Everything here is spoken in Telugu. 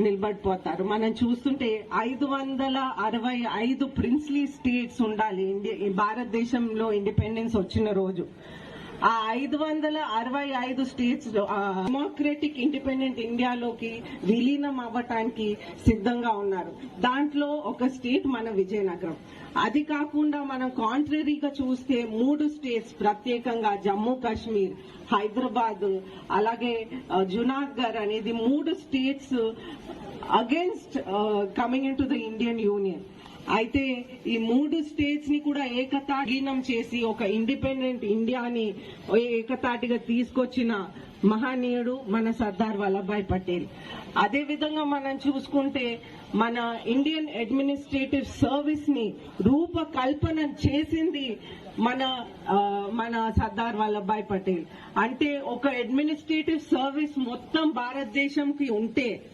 నిలబడిపోతారు. మనం చూస్తుంటే ఐదు వందల అరవై ఐదు ప్రిన్స్లీ స్టేట్స్ ఉండాలి. ఈ భారతదేశంలో ఇండిపెండెన్స్ వచ్చిన రోజు. ఆ ఐదు వందల అరవై ఐదు స్టేట్స్లో డెమోక్రటిక్ ఇండిపెండెంట్ ఇండియాలోకి విలీనం అవ్వటానికి సిద్ధంగా ఉన్నారు. దాంట్లో ఒక స్టేట్ మన విజయనగరం. అది కాకుండా మనం కాంట్రరీగా చూస్తే మూడు స్టేట్స్ ప్రత్యేకంగా జమ్మూ కాశ్మీర్ హైదరాబాద్ అలాగే జునాగర్ అనేది మూడు states against coming in to the Indian union అయితే ఈ మూడు స్టేట్స్ని కూడా ఏకతాగీనం చేసి ఒక ఇండిపెండెంట్ ఇండియాని ఏకతాటిగా తీసుకొచ్చిన మహనీయుడు మన సర్దార్ వల్లభాయ్ పటేల్. అదే విధంగా మనం చూసుకుంటే మన ఇండియన్ అడ్మినిస్ట్రేటివ్ సర్వీస్ని రూపకల్పన చేసింది మన మన సర్దార్ వల్లభాయ్ పటేల్. అంటే ఒక అడ్మినిస్ట్రేటివ్ సర్వీస్ మొత్తం భారతదేశంకి ఉంటే